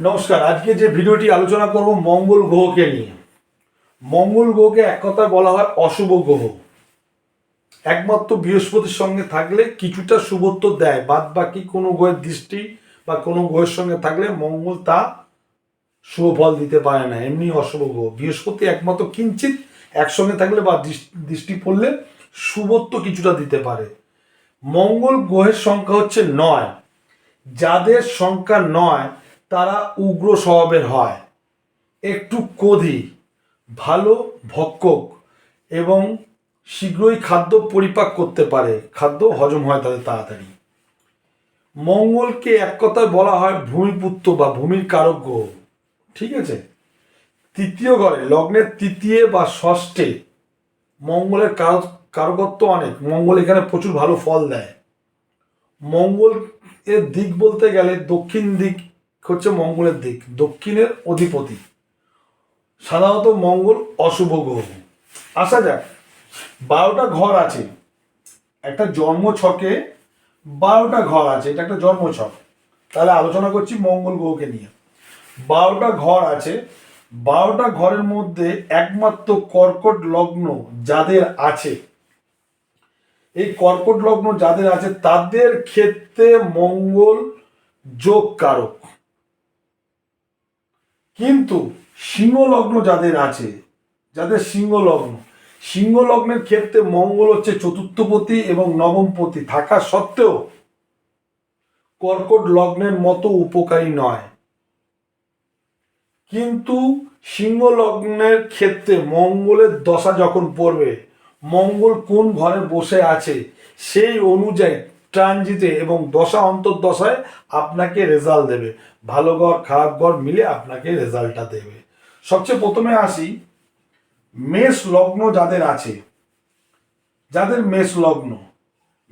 নমস্কার, আজকে যে ভিডিওটি আলোচনা করব মঙ্গল গ্রহকে নিয়ে। মঙ্গল গ্রহকে এক কথায় বলা হয় অশুভ গ্রহ। একমাত্র বৃহস্পতির সঙ্গে থাকলে কিছুটা শুভত্ব দেয় বাদ বাকি কোনো গ্রহের দৃষ্টি বা কোনো গ্রহের সঙ্গে থাকলে মঙ্গল তা শুভ ফল দিতে পারে না, এমনি অশুভ গ্রহ। বৃহস্পতি একমাত্র কিঞ্চিত একসঙ্গে থাকলে বা দৃষ্টি- পড়লে শুভত্ব কিছুটা দিতে পারে। মঙ্গল গ্রহের সংখ্যা হচ্ছে নয়। যাদের সংখ্যা নয় তারা উগ্র স্বভাবের হয়। একটু কোধি ভালো ভক্ষক এবং শীঘ্রই খাদ্য পরিপাক করতে পারে। খাদ্য হজম হয় তাদের তাড়াতাড়ি। মঙ্গলকে এক কথায় বলা হয় ভূমিপুত্র বা ভূমির কারক গ্রহ। ঠিক আছে? তৃতীয় ঘরে, লগ্নের তৃতীয় বা ষষ্ঠে মঙ্গলের কারক, কারকত্ব অনেক। মঙ্গল এখানে প্রচুর ভালো ফল দেয়। মঙ্গল এর দিক বলতে গেলে দক্ষিণ দিক হচ্ছে মঙ্গলের দিক, দক্ষিণের অধিপতি। সাধারণত মঙ্গল অশুভ গ্রহ। আসা যাক, বারোটা ঘর আছে। একটা জন্ম ছকে বারোটা ঘর আছে, এটা একটা জন্ম ছক তাহলে আলোচনা করছি মঙ্গল গ্রহকে নিয়ে। বারোটা ঘর আছে, বারোটা ঘরের মধ্যে একমাত্র কর্কট লগ্ন যাদের আছে, এই কর্কট লগ্ন যাদের আছে, তাদের ক্ষেত্রে মঙ্গল যোগ কারক কিন্তু সিংহ লগ্ন যাদের আছে, যাদের সিংহ লগ্ন সিংহ লগ্নের ক্ষেত্রে মঙ্গল হচ্ছে চতুর্থপতি এবং নবমপতি থাকা সত্ত্বেও কর্কট লগ্নের মতো উপকারী নয়। কিন্তু সিংহ লগ্নের ক্ষেত্রে মঙ্গলের দশা যখন পড়বে, মঙ্গল কোন ঘরে বসে আছে সেই অনুযায়ী ট্রানজিটে এবং দশা অন্তর্দশায় আপনাকে রেজাল্ট দেবে। ভালো ঘর, খারাপ ঘর মিলে আপনাকে রেজাল্টটা দেবে। সবচেয়ে প্রথমে আসি, মেষ লগ্ন যাদের আছে, যাদের মেষ লগ্ন,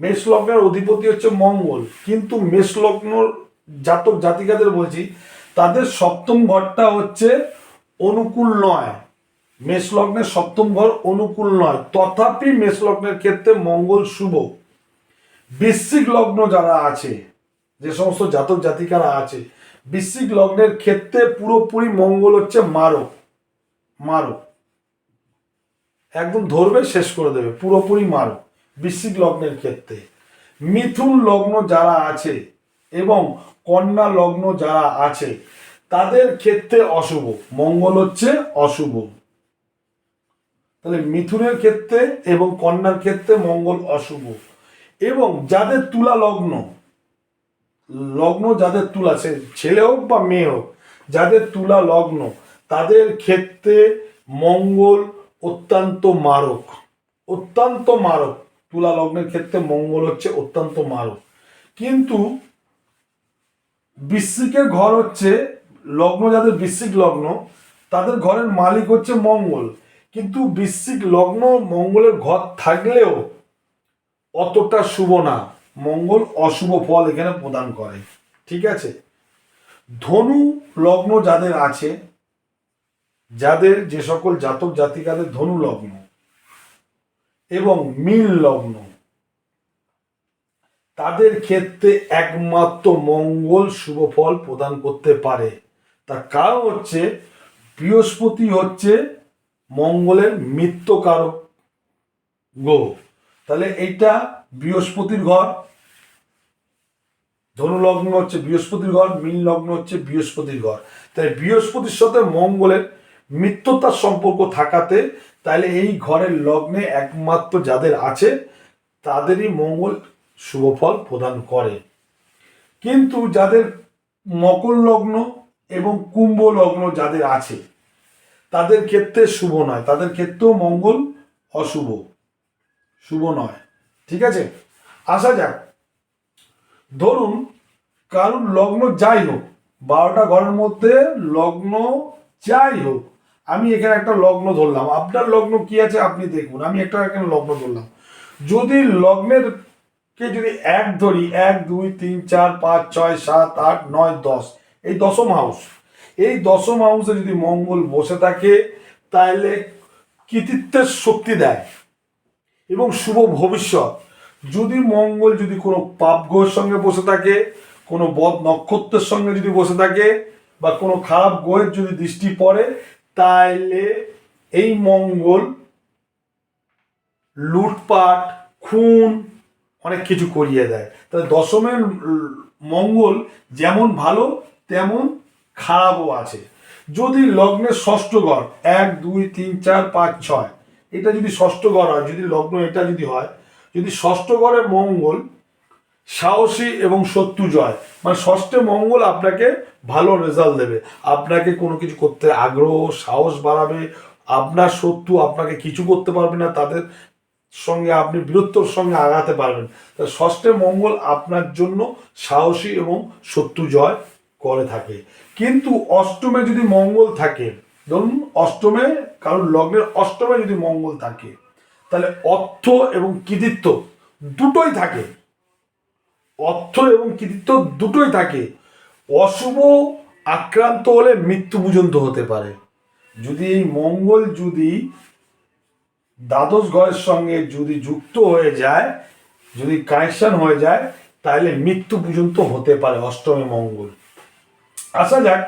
মেষ লগ্নের অধিপতি হচ্ছে মঙ্গল। কিন্তু মেষ লগ্ন জাতক জাতিকাদের বলছি, তাদের সপ্তম ঘরটা হচ্ছে অনুকূল নয়। মেষ লগ্নের সপ্তম ঘর অনুকূল নয়। তথাপি মেষ লগ্নের ক্ষেত্রে মঙ্গল শুভ। বৃশ্চিক লগ্ন যারা আছে, যে সমস্ত জাতক জাতিকারা আছে বৃশ্চিক লগ্নের ক্ষেত্রে পুরোপুরি মঙ্গল হচ্ছে মারক। মারক। একদম ধরবে, শেষ করে দেবে। পুরোপুরি মারক বৃশ্চিক লগ্নের ক্ষেত্রে। মিথুন লগ্ন যারা আছে এবং কন্যা লগ্ন যারা আছে, তাদের ক্ষেত্রে অশুভ। মঙ্গল হচ্ছে অশুভ। তাহলে মিথুনের ক্ষেত্রে এবং কন্যার ক্ষেত্রে মঙ্গল অশুভ। এবং যাদের তুলা লগ্ন লগ্ন যাদের তুলা, সে ছেলে হোক বা মেয়ে হোক, যাদের তুলা লগ্ন, তাদের ক্ষেত্রে মঙ্গল অত্যন্ত মারক অত্যন্ত মারক। তুলা লগ্নের ক্ষেত্রে মঙ্গল হচ্ছে অত্যন্ত মারক। কিন্তু বিশ্বিকের ঘর হচ্ছে, লগ্ন যাদের বিশ্বিক লগ্ন, তাদের ঘরের মালিক হচ্ছে মঙ্গল। কিন্তু বিশ্বিক লগ্ন মঙ্গলের ঘর থাকলেও অতটা শুভ না। মঙ্গল অশুভ ফল এখানে প্রদান করে। ঠিক আছে? ধনু লগ্ন যাদের আছে, যাদের যে সকল জাতক জাতিকাদের ধনু লগ্ন এবং মিল লগ্ন, তাদের ক্ষেত্রে একমাত্র মঙ্গল শুভ ফল প্রদান করতে পারে। তার কারণ হচ্ছে, বৃহস্পতি হচ্ছে মঙ্গলের মৃত্যুকারক গ্রহ। তাহলে এইটা বৃহস্পতির ঘর। ধনু লগ্ন হচ্ছে বৃহস্পতির ঘর, মীন লগ্ন হচ্ছে বৃহস্পতির ঘর। তাই বৃহস্পতির সাথে মঙ্গলের মিত্রতার সম্পর্ক থাকাতে তাহলে এই ঘরের লগ্নে একমাত্র যাদের আছে, তাদেরই মঙ্গল শুভ ফল প্রদান করে। কিন্তু যাদের মকর লগ্ন এবং কুম্ভ লগ্ন যাদের আছে, তাদের ক্ষেত্রে শুভ নয়, তাদের ক্ষেত্রেও মঙ্গল অশুভ। শুভ নয়। ঠিক আছে? আসা যাক। ধরুন কারণ লগ্ন যাই হোক, বারোটা ঘরের মধ্যে লগ্ন যাই হোক, আমি এখানে একটা লগ্ন ধরলাম। আপনার লগ্ন কি আছে আপনি দেখুন। আমি একটা এখানে লগ্ন ধরলাম। যদি লগ্নের কে যদি এক ধরি, এক, দুই, তিন, চার, পাঁচ, ছয়, সাত, আট, নয়, দশ, এই দশম হাউস এই দশম হাউসে যদি মঙ্গল বসে থাকে তাহলে কৃতিত্বের শক্তি দেয়। এবং শুভ ভবিষ্যৎ। যদি মঙ্গল যদি কোনো পাপ গ্রহের সঙ্গে বসে থাকে, কোনো বদ নক্ষত্রের সঙ্গে যদি বসে থাকে, বা কোনো খারাপ গ্রহের যদি দৃষ্টি পড়ে তাহলে এই মঙ্গল, লুটপাট, খুন, অনেক কিছু করিয়ে দেয়। তাহলে দশমের মঙ্গল যেমন ভালো, তেমন খারাপও আছে। যদি লগ্নের ষষ্ঠ ঘর এক, দুই, তিন, চার, পাঁচ, ছয় এটা যদি ষষ্ঠ ঘর হয়, যদি লগ্ন এটা যদি হয়, যদি ষষ্ঠ ঘরে মঙ্গল, সাহসী এবং শত্রু জয় মানে ষষ্ঠে মঙ্গল আপনাকে ভালো রেজাল্ট দেবে। আপনাকে কোনো কিছু করতে আগ্রহ, সাহস বাড়াবে, আপনার শত্রু আপনাকে কিছু করতে পারবে না, তাদের সঙ্গে আপনি বীরত্বর সঙ্গে আগাতে পারবেন। তা ষষ্ঠে মঙ্গল আপনার জন্য সাহসী এবং শত্রু জয় করে থাকে। কিন্তু অষ্টমে যদি মঙ্গল থাকে ধরুন অষ্টমে, কারণ লগ্নের অষ্টমে যদি মঙ্গল থাকে, তাহলে অর্থ এবং কৃতিত্ব দুটোই থাকে। অর্থ এবং কৃতিত্ব দুটোই থাকে। অশুভ আক্রান্ত হলে মৃত্যু পর্যন্ত হতে পারে। যদি এই মঙ্গল যদি দ্বাদশ ঘরের সঙ্গে যদি যুক্ত হয়ে যায়, যদি কানেকশন হয়ে যায়, তাহলে মৃত্যু পর্যন্ত হতে পারে অষ্টমী মঙ্গল। আসা যাক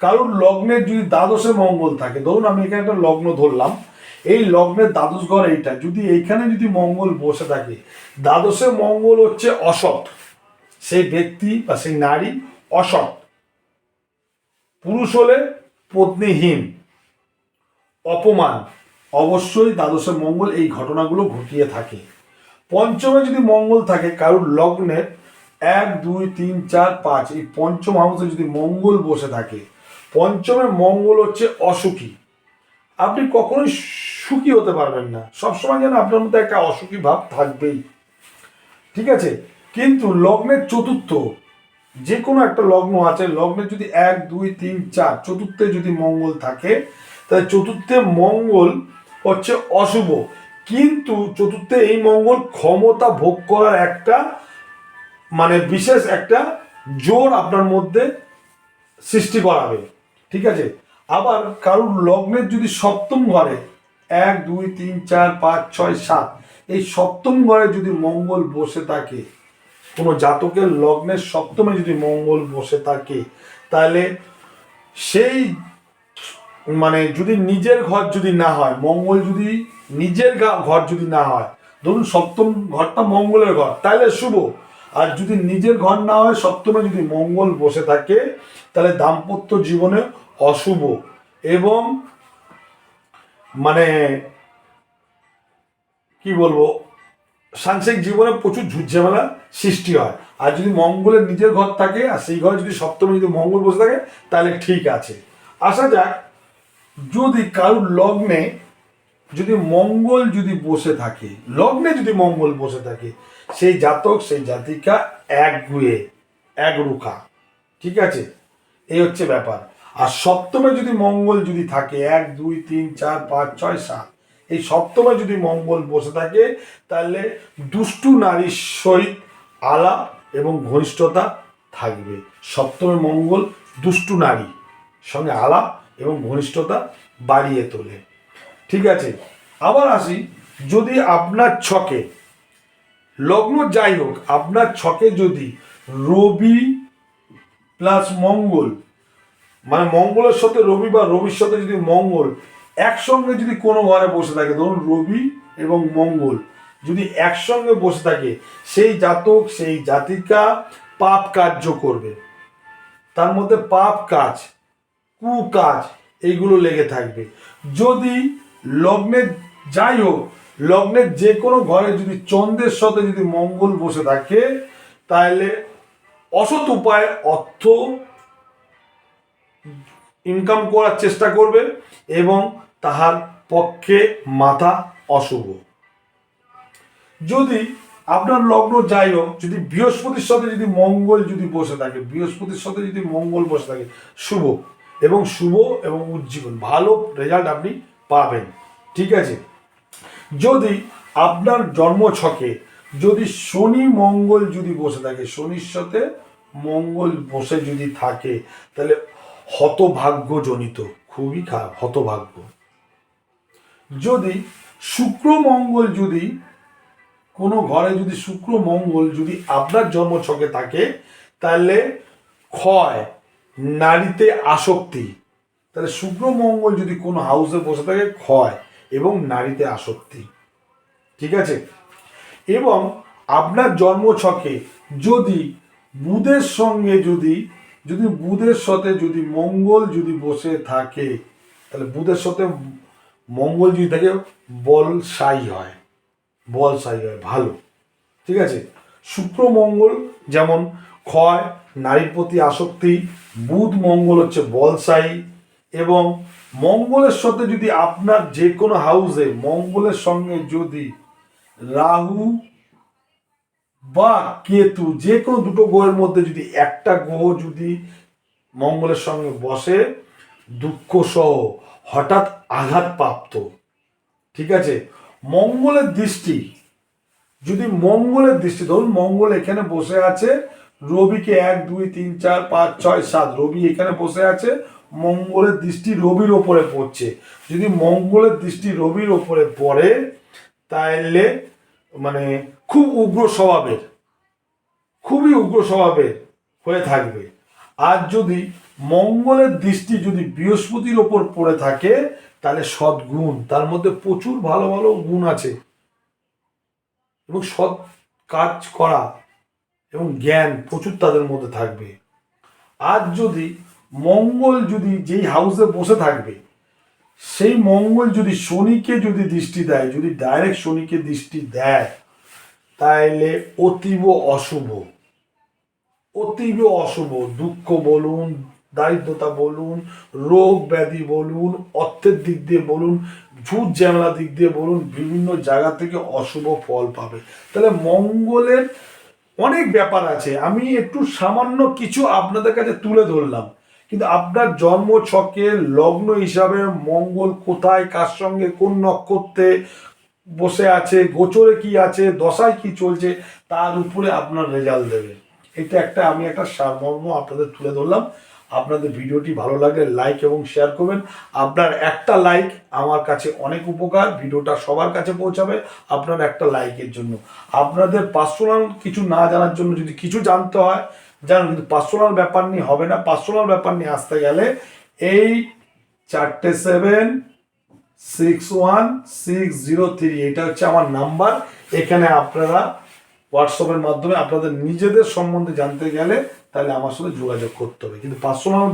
কারোর লগ্নের যদি দ্বাদশে মঙ্গল থাকে, ধরুন আমি এখানে একটা লগ্ন ধরলাম, এই লগ্নের দ্বাদশ ঘর এইটা, যদি এইখানে যদি মঙ্গল বসে থাকে, দ্বাদশে মঙ্গল হচ্ছে অসৎ, সেই ব্যক্তি বা সেই নারী অসৎ। পুরুষ হলে পত্নীহীন, অপমান, অবশ্যই দ্বাদশে মঙ্গল এই ঘটনাগুলো ঘটিয়ে থাকে। পঞ্চমে যদি মঙ্গল থাকে কারোর লগ্নের এক, দুই, তিন, চার, পাঁচ, এই পঞ্চম হাউসে যদি মঙ্গল বসে থাকে পঞ্চমে মঙ্গল হচ্ছে অসুখী। আপনি কখনোই সুখী হতে পারবেন না। সবসময় যেন আপনার মধ্যে একটা অসুখী ভাব থাকবেই। ঠিক আছে? কিন্তু লগ্নের চতুর্থ যে কোনো একটা লগ্ন আছে, লগ্নে যদি এক, দুই, তিন, চার, চতুর্থে যদি মঙ্গল থাকে, তাহলে চতুর্থে মঙ্গল হচ্ছে অশুভ। কিন্তু চতুর্থে এই মঙ্গল ক্ষমতা ভোগ করার একটা মানে বিশেষ একটা জোর আপনার মধ্যে সৃষ্টি করাবে। ঠিক আছে? আবার কারোর লগ্নের যদি সপ্তম ঘরে এক, দুই, তিন, চার, পাঁচ, ছয়, সাত, এই সপ্তম ঘরে যদি মঙ্গল বসে থাকে, কোনো জাতকের লগ্নের সপ্তমে যদি মঙ্গল বসে থাকে, তাহলে সেই মানে যদি নিজের ঘর যদি না হয়, মঙ্গল যদি নিজের ঘর যদি না হয়, ধরুন সপ্তম ঘরটা মঙ্গলের ঘর, তাহলে শুভ। আর যদি নিজের ঘর না হয়, সপ্তমে যদি মঙ্গল বসে থাকে, তাহলে দাম্পত্য জীবনে অশুভ। এবং মানে কি বলব, সাংসারিক জীবনে প্রচুর ঝুটঝামেলা সৃষ্টি হয়। আর যদি মঙ্গলের নিজের ঘর থাকে, আর সেই ঘরে যদি সপ্তমে যদি মঙ্গল বসে থাকে, তাহলে ঠিক আছে। আসা যাক, যদি কারোর লগ্নে যদি মঙ্গল যদি বসে থাকে, লগ্নে যদি মঙ্গল বসে থাকে, সেই জাতক, সেই জাতিকা একগুয়ে একরুখা ঠিক আছে? এই হচ্ছে ব্যাপার। আর সপ্তমে যদি মঙ্গল যদি থাকে, এক, দুই, তিন, চার, পাঁচ, ছয়, সাত, এই সপ্তমে যদি মঙ্গল বসে থাকে, তাহলে দুষ্টু নারীর সহিত আলাপ এবং ঘনিষ্ঠতা থাকবে। সপ্তমে মঙ্গল দুষ্টু নারী সঙ্গে আলাপ এবং ঘনিষ্ঠতা বাড়িয়ে তোলে। ঠিক আছে? আবার আসি, যদি আপনার ছকে, লগ্ন যাই হোক, আপনার ছকে যদি রবি প্লাস মঙ্গল মানে মঙ্গলের সাথে রবি বা রবির সাথে যদি মঙ্গল, একসঙ্গে যদি কোনো ঘরে বসে থাকে, ধরুন রবি এবং মঙ্গল, যদি একসঙ্গে বসে থাকে, সেই জাতক, সেই জাতিকা পাপ কার্য করবে। তার মধ্যে পাপ কাজ, কুকাজ এইগুলো লেগে থাকবে। যদি লগ্নে যাই হোক লগ্নের যে কোনো ঘরে যদি চন্দ্রের সাথে যদি মঙ্গল বসে থাকে, তাহলে অসৎ উপায়ে অর্থ ইনকাম করার চেষ্টা করবে এবং তাহার পক্ষে মাথা অশুভ। যদি আপনার লগ্ন যাই হোক, যদি বৃহস্পতির সাথে যদি মঙ্গল যদি বসে থাকে, বৃহস্পতির সাথে যদি মঙ্গল বসে থাকে, শুভ এবং শুভ এবং উজ্জীবন, ভালো রেজাল্ট আপনি পাবেন। ঠিক আছে? যদি আপনার জন্ম ছকে, যদি শনি মঙ্গল যদি বসে থাকে, শনির সাথে মঙ্গল বসে যদি থাকে, তাহলে হতভাগ্যজনিত, খুবই খারাপ, হতভাগ্য। যদি শুক্র মঙ্গল যদি কোনো ঘরে যদি শুক্র মঙ্গল যদি আপনার জন্ম ছকে থাকে, তাহলে ক্ষয়, নারীতে আসক্তি তাহলে শুক্র মঙ্গল যদি কোনো হাউসে বসে থাকে, ক্ষয় এবং নারীতে আসক্তি। ঠিক আছে? এবং আপনার জন্মছকে যদি বুধের সঙ্গে যদি যদি বুধের সাথে যদি মঙ্গল যদি বসে থাকে, তাহলে বুধের সাথে মঙ্গল যদি থাকে, বল সাই হয়। বল সাই হয়, ভালো। ঠিক আছে? শুক্র মঙ্গল যেমন ক্ষয়, নারীর প্রতি আসক্তি, বুধ মঙ্গল হচ্ছে বলসাই এবং মঙ্গলের সাথে যদি আপনার যে কোনো হাউসে মঙ্গলের সঙ্গে যদি রাহু বা কেতু যে কোনো দুটো গ্রহের মধ্যে যদি একটা গ্রহ যদি মঙ্গলের সঙ্গে বসে, দুঃখ সহ হঠাৎ আঘাত প্রাপ্ত ঠিক আছে? মঙ্গলের দৃষ্টি, যদি মঙ্গলের দৃষ্টি, ধরুন মঙ্গল এখানে বসে আছে, রবিকে এক, দুই, তিন, চার, পাঁচ, ছয়, সাত, রবি এখানে বসে আছে মঙ্গলের দৃষ্টি রবির ওপরে পড়ছে। যদি মঙ্গলের দৃষ্টি রবির ওপরে পড়ে তাহলে মানে খুব উগ্র স্বভাবের, খুবই উগ্র স্বভাবের হয়ে থাকবে। আর যদি মঙ্গলের দৃষ্টি যদি বৃহস্পতির ওপর পড়ে থাকে তাহলে সদ্গুণ, তার মধ্যে প্রচুর ভালো ভালো গুণ আছে। এবং সৎ কাজ করা এবং জ্ঞান প্রচুর তাদের মধ্যে থাকবে। আর যদি মঙ্গল যদি যেই হাউসে বসে থাকবে, সেই মঙ্গল যদি শনিকে যদি দৃষ্টি দেয়, যদি ডাইরেক্ট শনিকে দৃষ্টি দেয় তাহলে অতীব অশুভ। অতীব অশুভ। দুঃখ বলুন, দারিদ্রতা বলুন, রোগ ব্যাধি বলুন, অর্থের দিক দিয়ে বলুন, ঝুট ঝামেলা দিক দিয়ে বলুন, বিভিন্ন জায়গা থেকে অশুভ ফল পাবে। তাহলে মঙ্গলের অনেক ব্যাপার আছে। আমি একটু সামান্য কিছু আপনাদের কাছে তুলে ধরলাম। কিন্তু আপনার জন্ম ছকে লগ্ন হিসাবে মঙ্গল কোথায়, কার সঙ্গে, কোন নক্ষত্রে বসে আছে, গোচরে কি আছে, দশায় কি চলছে, তার উপরে আপনার রেজাল্ট দেবে। এটা একটা, আমি একটা সারমর্ম আপনাদের তুলে ধরলাম। আপনাদের ভিডিওটি ভালো লাগলে লাইক এবং শেয়ার করবেন। আপনার একটা লাইক আমার কাছে অনেক উপকার, ভিডিওটা সবার কাছে পৌঁছাবে আপনার একটা লাইকের জন্য। আপনাদের পার্সোনাল কিছু না জানার জন্য যদি কিছু জানতে হয় জানুন কিন্তু পার্সোনাল ব্যাপার নিয়ে হবে না। পার্সোনাল ব্যাপার নিয়ে আসতে গেলে এই চারটে seven six one six zero three এটা হচ্ছে আমার নাম্বার এখানে আপনারা হোয়াটসঅ্যাপের মাধ্যমে আপনাদের নিজেদের সম্বন্ধে জানতে গেলে তাহলে আমার সাথে যোগাযোগ করতে হবে। কিন্তু পার্সোনাল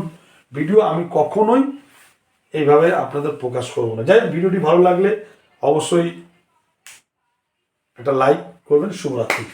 ভিডিও আমি কখনোই এইভাবে আপনাদের প্রকাশ করব না। যাই ভিডিওটি ভালো লাগলে অবশ্যই একটা লাইক করবেন। শুভরাত্রি।